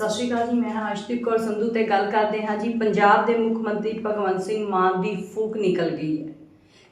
ਸਤਿ ਸ਼੍ਰੀ ਅਕਾਲ ਜੀ, ਮੈਂ ਹਾਂ ਅਸ਼ਦੀਪ ਕੌਰ ਸੰਧੂ ਤੇ ਗੱਲ ਕਰਦੇ ਹਾਂ ਜੀ। ਪੰਜਾਬ ਦੇ ਮੁੱਖ ਮੰਤਰੀ ਭਗਵੰਤ ਸਿੰਘ ਮਾਨ ਦੀ ਫੂਕ ਨਿਕਲ ਗਈ ਹੈ।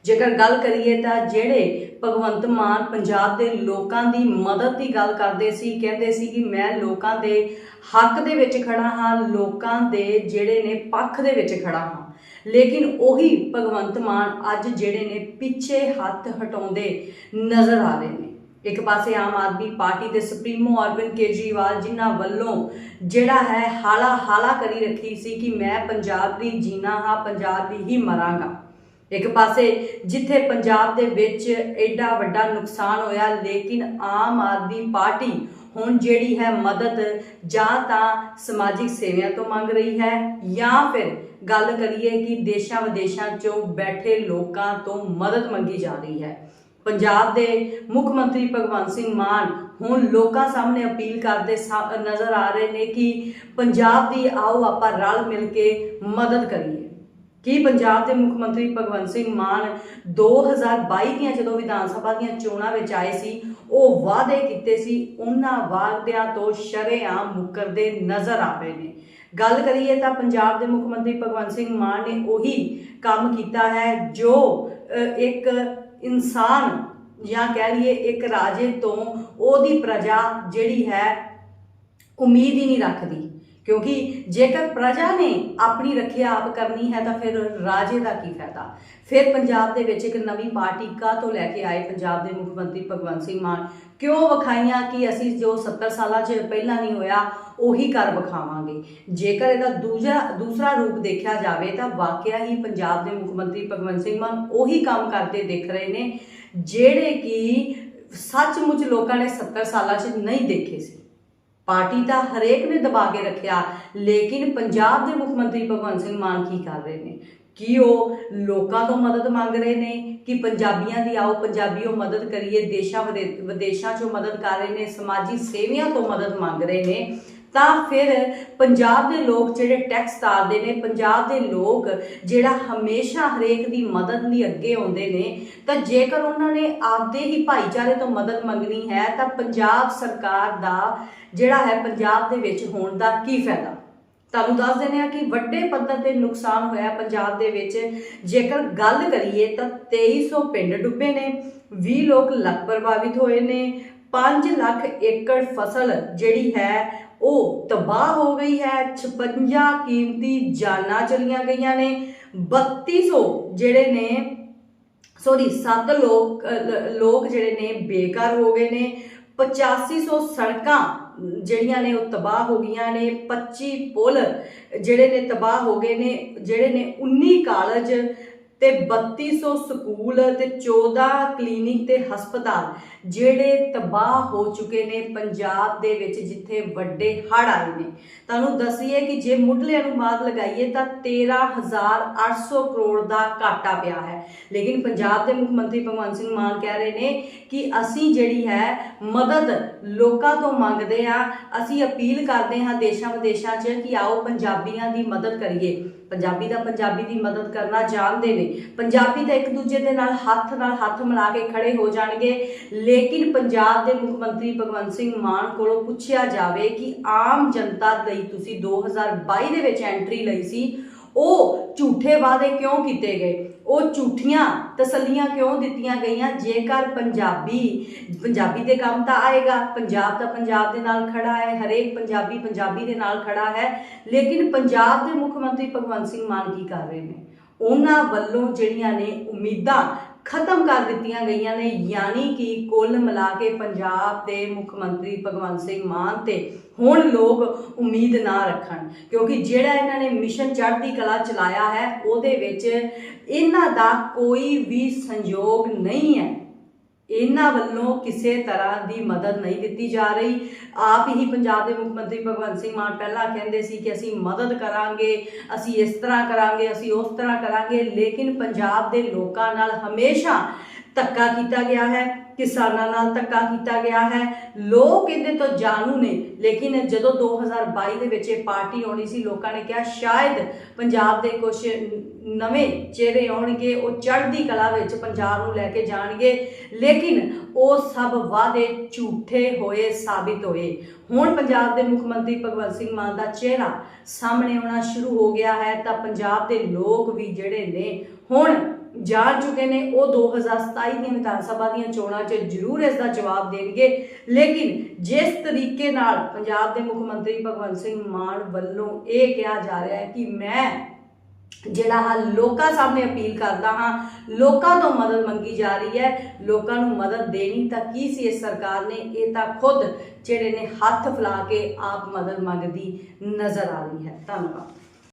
ਜੇਕਰ ਗੱਲ ਕਰੀਏ ਤਾਂ ਜਿਹੜੇ ਭਗਵੰਤ ਮਾਨ ਪੰਜਾਬ ਦੇ ਲੋਕਾਂ ਦੀ ਮਦਦ ਦੀ ਗੱਲ ਕਰਦੇ ਸੀ, ਕਹਿੰਦੇ ਸੀ ਕਿ ਮੈਂ ਲੋਕਾਂ ਦੇ ਹੱਕ ਦੇ ਵਿੱਚ ਖੜਾ ਹਾਂ, ਲੋਕਾਂ ਦੇ ਜਿਹੜੇ ਨੇ ਪੱਖ ਦੇ ਵਿੱਚ ਖੜਾ ਹਾਂ। ਲੇਕਿਨ ਉਹੀ ਭਗਵੰਤ ਮਾਨ ਅੱਜ ਜਿਹੜੇ ਨੇ ਪਿੱਛੇ ਹੱਥ ਹਟਾਉਂਦੇ ਨਜ਼ਰ ਆ ਰਹੇ ਨੇ। ਇੱਕ ਪਾਸੇ ਆਮ ਆਦਮੀ ਪਾਰਟੀ ਦੇ ਸੁਪਰੀਮੋ ਅਰਵਿੰਦ ਕੇਜਰੀਵਾਲ ਜਿਨ੍ਹਾਂ ਵੱਲੋਂ ਜਿਹੜਾ ਹੈ ਹਾਲਾ ਹਾਲਾ ਕਰੀ ਰੱਖੀ ਸੀ ਕਿ ਮੈਂ ਪੰਜਾਬ ਦੀ ਜੀਣਾ ਹਾਂ, ਪੰਜਾਬ ਦੀ ਹੀ ਮਰਾਂਗਾ। ਇੱਕ ਪਾਸੇ ਜਿੱਥੇ ਪੰਜਾਬ ਦੇ ਵਿੱਚ ਐਡਾ ਵੱਡਾ ਨੁਕਸਾਨ ਹੋਇਆ, ਲੇਕਿਨ ਆਮ ਆਦਮੀ ਪਾਰਟੀ ਹੁਣ ਜਿਹੜੀ ਹੈ ਮਦਦ ਜਾਂ ਤਾਂ ਸਮਾਜਿਕ ਸੇਵਿਆਂ ਤੋਂ ਮੰਗ ਰਹੀ ਹੈ ਜਾਂ ਫਿਰ ਗੱਲ ਕਰੀਏ ਕਿ ਦੇਸ਼ਾਂ ਵਿਦੇਸ਼ਾਂ 'ਚੋਂ ਬੈਠੇ ਲੋਕਾਂ ਤੋਂ ਮਦਦ ਮੰਗੀ ਜਾ ਰਹੀ ਹੈ। ਪੰਜਾਬ ਦੇ ਮੁੱਖ ਮੰਤਰੀ ਭਗਵੰਤ ਸਿੰਘ ਮਾਨ ਹੁਣ ਲੋਕਾਂ ਸਾਹਮਣੇ ਅਪੀਲ ਕਰਦੇ ਸਾ- ਨਜ਼ਰ ਆ ਰਹੇ ਨੇ ਕਿ ਪੰਜਾਬ ਦੀ ਆਓ ਆਪਾਂ ਰਲ ਮਿਲ ਕੇ ਮਦਦ ਕਰੀਏ। ਕੀ ਪੰਜਾਬ ਦੇ ਮੁੱਖ ਮੰਤਰੀ ਭਗਵੰਤ ਸਿੰਘ ਮਾਨ 2022 ਦੀਆਂ ਜਦੋਂ ਵਿਧਾਨ ਸਭਾ ਦੀਆਂ ਚੋਣਾਂ ਵਿੱਚ ਆਏ ਸੀ, ਉਹ ਵਾਅਦੇ ਕੀਤੇ ਸੀ, ਉਹਨਾਂ ਵਾਅਦਿਆਂ ਤੋਂ ਸ਼ਰੇਆਮ ਮੁਕਰਦੇ ਨਜ਼ਰ ਆ ਰਹੇ ਨੇ। ਗੱਲ ਕਰੀਏ ਤਾਂ ਪੰਜਾਬ ਦੇ ਮੁੱਖ ਮੰਤਰੀ ਭਗਵੰਤ ਸਿੰਘ ਮਾਨ ਨੇ ਉਹੀ ਕੰਮ ਕੀਤਾ ਹੈ ਜੋ ਇੱਕ ਇਨਸਾਨ ਜਾਂ ਕਹਿ ਲਈਏ ਇੱਕ ਰਾਜੇ ਤੋਂ ਉਹਦੀ ਪ੍ਰਜਾ ਜਿਹੜੀ ਹੈ, ਉਮੀਦ ਹੀ ਨਹੀਂ ਰੱਖਦੀ। ਕਿਉਂਕਿ ਜੇਕਰ ਪ੍ਰਜਾ ਨੇ ਆਪਣੀ ਰੱਖਿਆ ਆਪ ਕਰਨੀ ਹੈ ਤਾਂ ਫਿਰ ਰਾਜੇ ਦਾ ਕੀ ਫਾਇਦਾ? ਫਿਰ ਪੰਜਾਬ ਦੇ ਵਿੱਚ ਇੱਕ ਨਵੀਂ ਪਾਰਟੀ ਕਾਹਤੋਂ ਲੈ ਕੇ ਆਏ ਪੰਜਾਬ ਦੇ ਮੁੱਖ ਮੰਤਰੀ ਭਗਵੰਤ ਸਿੰਘ ਮਾਨ? ਕਿਉਂ ਵਿਖਾਈਆਂ ਕਿ ਅਸੀਂ ਜੋ 70 ਸਾਲਾਂ 'ਚ ਪਹਿਲਾਂ ਨਹੀਂ ਹੋਇਆ, ਉਹੀ ਕਰ ਵਿਖਾਵਾਂਗੇ? ਜੇਕਰ ਇਹਦਾ ਦੂਜਾ, ਦੂਸਰਾ ਰੂਪ ਦੇਖਿਆ ਜਾਵੇ ਤਾਂ ਵਾਕਿਆ ਹੀ ਪੰਜਾਬ ਦੇ ਮੁੱਖ ਮੰਤਰੀ ਭਗਵੰਤ ਸਿੰਘ ਮਾਨ ਉਹੀ ਕੰਮ ਕਰਦੇ ਦਿਖ ਰਹੇ ਨੇ, ਜਿਹੜੇ ਕਿ ਸੱਚਮੁੱਚ ਲੋਕਾਂ ਨੇ 70 ਸਾਲਾਂ 'ਚ ਨਹੀਂ ਦੇਖੇ ਸੀ। ਪਾਰਟੀ ਤਾਂ ਹਰੇਕ ਨੇ ਦਬਾ ਕੇ ਰੱਖਿਆ, ਲੇਕਿਨ ਪੰਜਾਬ ਦੇ ਮੁੱਖ ਮੰਤਰੀ ਭਗਵੰਤ ਸਿੰਘ ਮਾਨ ਕੀ ਕਰ ਰਹੇ ਨੇ? ਕੀ ਉਹ ਲੋਕਾਂ ਤੋਂ ਮਦਦ ਮੰਗ ਰਹੇ ਨੇ? ਕਿ ਪੰਜਾਬੀਆਂ ਦੀ ਆਓ, ਪੰਜਾਬੀਓ ਮਦਦ ਕਰੀਏ, ਦੇਸ਼ਾਂ ਵਿਦੇ- ਵਿਦੇਸ਼ਾਂ 'ਚੋਂ ਮਦਦ ਕਰ ਰਹੇ ਨੇ, ਸਮਾਜੀ ਸੇਵੀਆਂ ਤੋਂ ਮਦਦ ਮੰਗ ਰਹੇ ਨੇ? ਤਾਂ ਫਿਰ ਪੰਜਾਬ ਦੇ ਲੋਕ ਜਿਹੜੇ ਟੈਕਸ ਤਾਰਦੇ ਨੇ, ਪੰਜਾਬ ਦੇ ਲੋਕ ਜਿਹੜਾ ਹਮੇਸ਼ਾ ਹਰੇਕ ਦੀ ਮਦਦ ਲਈ ਅੱਗੇ ਆਉਂਦੇ ਨੇ, ਤਾਂ ਜੇਕਰ ਉਹਨਾਂ ਨੇ ਆਪਦੇ ਹੀ ਭਾਈਚਾਰੇ ਤੋਂ ਮਦਦ ਮੰਗਣੀ ਹੈ, ਤਾਂ ਪੰਜਾਬ ਸਰਕਾਰ ਦਾ ਜਿਹੜਾ ਹੈ ਪੰਜਾਬ ਦੇ ਵਿੱਚ ਹੋਣ ਦਾ ਕੀ ਫਾਇਦਾ? ਤੁਹਾਨੂੰ ਦੱਸ ਦਿੰਦੇ ਆ ਕਿ ਵੱਡੇ ਪੱਧਰ ਤੇ ਨੁਕਸਾਨ ਹੋਇਆ ਪੰਜਾਬ ਦੇ ਵਿੱਚ। ਜੇਕਰ ਗੱਲ ਕਰੀਏ ਤਾਂ 2300 ਪਿੰਡ ਡੁੱਬੇ ਨੇ 20 ਲੋਕ ਲੱਖ ਪ੍ਰਭਾਵਿਤ ਹੋਏ ਨੇ 5 ਲੱਖ ਏਕੜ ਫਸਲ ਜਿਹੜੀ ਹੈ, ਉਹ ਤਬਾਹ ਹੋ ਗਈ ਹੈ। 56 ਕੀਮਤੀ ਜਾਨਾਂ ਚਲੀਆਂ ਗਈਆਂ ਨੇ। 3200 ਜਿਹੜੇ ਨੇ ਸੌਰੀ 7 ਲੋਕ ਲੋਕ ਜਿਹੜੇ ਨੇ ਬੇਕਾਰ ਹੋ ਗਏ ਨੇ। 8500 ਸੜਕਾਂ ਜਿਹੜੀਆਂ ਨੇ, ਉਹ ਤਬਾਹ ਹੋ ਗਈਆਂ ਨੇ। 25 ਪੁਲ ਜਿਹੜੇ ਨੇ, ਤਬਾਹ ਹੋ ਗਏ ਨੇ। ਜਿਹੜੇ ਨੇ 19 ਕਾਲਜ ਤੇ 3200 ਸਕੂਲ ਤੇ 14 ਕਲੀਨਿਕ ਤੇ ਹਸਪਤਾਲ, ਜਿਹੜੇ ਤਬਾਹ ਹੋ ਚੁੱਕੇ ਨੇ ਪੰਜਾਬ ਦੇ ਵਿੱਚ, ਜਿੱਥੇ ਵੱਡੇ ਹੜ੍ਹ ਆਏ ਨੇ। ਤੁਹਾਨੂੰ ਦੱਸੀਏ ਕਿ ਜੇ ਮੁੱਢਲੇ ਅਨੁਮਾਨ ਲਗਾਈਏ ਤਾਂ 13800 ਕਰੋੜ ਦਾ ਘਾਟਾ ਪਿਆ ਹੈ। ਲੇਕਿਨ ਪੰਜਾਬ ਦੇ ਮੁੱਖ ਮੰਤਰੀ ਭਗਵੰਤ ਸਿੰਘ ਮਾਨ ਕਹਿ ਰਹੇ ਨੇ ਕਿ ਅਸੀਂ ਜਿਹੜੀ ਹੈ ਮਦਦ ਲੋਕਾਂ ਤੋਂ ਮੰਗਦੇ ਆ ਅਸੀਂ ਅਪੀਲ ਕਰਦੇ ਹਾਂ ਦੇਸ਼ਾਂ ਵਿਦੇਸ਼ਾਂ 'ਚ ਕਿ ਆਓ ਪੰਜਾਬੀਆਂ ਦੀ ਮਦਦ ਕਰੀਏ। ਪੰਜਾਬੀ ਦਾ ਪੰਜਾਬੀ ਦੀ ਮਦਦ ਕਰਨਾ ਜਾਣਦੇ ਨੇ। ਪੰਜਾਬੀ ਤਾਂ ਇੱਕ ਦੂਜੇ ਦੇ ਨਾਲ ਹੱਥ ਨਾਲ ਹੱਥ ਮਿਲਾ ਕੇ ਖੜੇ ਹੋ ਜਾਣਗੇ। ਲੇਕਿਨ ਪੰਜਾਬ ਦੇ ਮੁੱਖ ਮੰਤਰੀ ਭਗਵੰਤ ਸਿੰਘ ਮਾਨ ਕੋਲੋਂ ਪੁੱਛਿਆ ਜਾਵੇ ਕਿ ਆਮ ਜਨਤਾ ਲਈ ਤੁਸੀਂ 2022 ਦੇ ਵਿੱਚ ਐਂਟਰੀ ਲਈ ਸੀ, ਉਹ ਝੂਠੇ ਵਾਅਦੇ ਕਿਉਂ ਕੀਤੇ ਗਏ? ਉਹ ਝੂਠੀਆਂ ਤਸੱਲੀਆਂ ਕਿਉਂ ਦਿੱਤੀਆਂ ਗਈਆਂ? ਜੇਕਰ ਪੰਜਾਬੀ ਪੰਜਾਬੀ ਦੇ ਕੰਮ ਤਾਂ ਆਏਗਾ, ਪੰਜਾਬ ਤਾਂ ਪੰਜਾਬ ਦੇ ਨਾਲ ਖੜਾ ਹੈ, ਹਰੇਕ ਪੰਜਾਬੀ ਪੰਜਾਬੀ ਦੇ ਨਾਲ ਖੜਾ ਹੈ, ਲੇਕਿਨ ਪੰਜਾਬ ਦੇ ਮੁੱਖ ਮੰਤਰੀ ਭਗਵੰਤ ਸਿੰਘ ਮਾਨ ਕੀ ਕਰ ਰਹੇ ਨੇ? ਉਹਨਾਂ ਵੱਲੋਂ ਜਿਹੜੀਆਂ ਨੇ ਉਮੀਦਾਂ ਖਤਮ ਕਰ ਦਿੱਤੀਆਂ ਗਈਆਂ ਨੇ, ਯਾਨੀ ਕਿ ਕੁੱਲ ਮਿਲਾ ਕੇ ਪੰਜਾਬ ਦੇ ਮੁੱਖ ਮੰਤਰੀ ਭਗਵੰਤ ਸਿੰਘ ਮਾਨ ਤੇ ਹੁਣ ਲੋਕ ਉਮੀਦ ਨਾ ਰੱਖਣ, ਕਿਉਂਕਿ ਜਿਹੜਾ ਇਹਨਾਂ ਨੇ ਮਿਸ਼ਨ ਚੜ੍ਹਦੀ ਕਲਾ ਚਲਾਇਆ ਹੈ, ਉਹਦੇ ਵਿੱਚ ਇਹਨਾਂ ਦਾ ਕੋਈ ਵੀ ਸੰਯੋਗ ਨਹੀਂ ਹੈ। ਇਹਨਾਂ ਵੱਲੋਂ ਕਿਸੇ ਤਰ੍ਹਾਂ ਦੀ ਮਦਦ ਨਹੀਂ ਦਿੱਤੀ ਜਾ ਰਹੀ। ਆਪ ਹੀ ਪੰਜਾਬ ਦੇ ਮੁੱਖ ਮੰਤਰੀ ਭਗਵੰਤ ਸਿੰਘ ਮਾਨ ਪਹਿਲਾਂ ਕਹਿੰਦੇ ਸੀ ਕਿ ਅਸੀਂ ਮਦਦ ਕਰਾਂਗੇ, ਅਸੀਂ ਇਸ ਤਰ੍ਹਾਂ ਕਰਾਂਗੇ, ਅਸੀਂ ਉਸ ਤਰ੍ਹਾਂ ਕਰਾਂਗੇ। ਲੇਕਿਨ ਪੰਜਾਬ ਦੇ ਲੋਕਾਂ ਨਾਲ ਹਮੇਸ਼ਾ ਧੱਕਾ ਕੀਤਾ ਗਿਆ ਹੈ। ਕਿਸਾਨਾਂ ਨਾਲ ਧੱਕਾ ਕੀਤਾ ਗਿਆ ਹੈ। ਲੋਕ ਇਹਦੇ ਤੋਂ ਜਾਣੂ ਨੇ, ਲੇਕਿਨ ਜਦੋਂ 2022 ਦੇ ਵਿੱਚ ਇਹ ਪਾਰਟੀ ਆਉਣੀ ਸੀ, ਲੋਕਾਂ ਨੇ ਕਿਹਾ ਸ਼ਾਇਦ ਪੰਜਾਬ ਦੇ ਕੁਝ ਨਵੇਂ ਚਿਹਰੇ ਆਉਣਗੇ, ਉਹ ਚੜ੍ਹਦੀ ਕਲਾ ਵਿੱਚ ਪੰਜਾਬ ਨੂੰ ਲੈ ਕੇ ਜਾਣਗੇ। ਲੇਕਿਨ ਉਹ ਸਭ ਵਾਅਦੇ ਝੂਠੇ ਹੋਏ, ਸਾਬਿਤ ਹੋਏ। ਹੁਣ ਪੰਜਾਬ ਦੇ ਮੁੱਖ ਮੰਤਰੀ ਭਗਵੰਤ ਸਿੰਘ ਮਾਨ ਦਾ ਚਿਹਰਾ ਸਾਹਮਣੇ ਆਉਣਾ ਸ਼ੁਰੂ ਹੋ ਗਿਆ ਹੈ, ਤਾਂ ਪੰਜਾਬ ਦੇ ਲੋਕ ਵੀ ਜਿਹੜੇ ਨੇ, ਹੁਣ ਜਾਣ ਚੁੱਕੇ ਨੇ, ਉਹ 2027 ਦੀਆਂ ਵਿਧਾਨ ਸਭਾ ਦੀਆਂ ਚੋਣਾਂ 'ਚ ਜ਼ਰੂਰ ਇਸ ਦਾ ਜਵਾਬ ਦੇਣਗੇ। ਲੇਕਿਨ ਜਿਸ ਤਰੀਕੇ ਨਾਲ ਪੰਜਾਬ ਦੇ ਮੁੱਖ ਮੰਤਰੀ ਭਗਵੰਤ ਸਿੰਘ ਮਾਨ ਵੱਲੋਂ ਇਹ ਕਿਹਾ ਜਾ ਰਿਹਾ ਹੈ ਕਿ ਮੈਂ ਜਿਹੜਾ ਹਾਂ ਲੋਕਾਂ ਸਾਹਮਣੇ ਅਪੀਲ ਕਰਦਾ ਹਾਂ, ਲੋਕਾਂ ਤੋਂ ਮਦਦ ਮੰਗੀ ਜਾ ਰਹੀ ਹੈ, ਲੋਕਾਂ ਨੂੰ ਮਦਦ ਦੇਣੀ ਤਾਂ ਕੀ ਸੀ ਇਸ ਸਰਕਾਰ ਨੇ, ਇਹ ਤਾਂ ਖੁਦ ਜਿਹੜੇ ਨੇ ਹੱਥ ਫਲਾ ਕੇ ਆਪ ਮਦਦ ਮੰਗਦੀ ਨਜ਼ਰ ਆ ਰਹੀ ਹੈ। ਧੰਨਵਾਦ।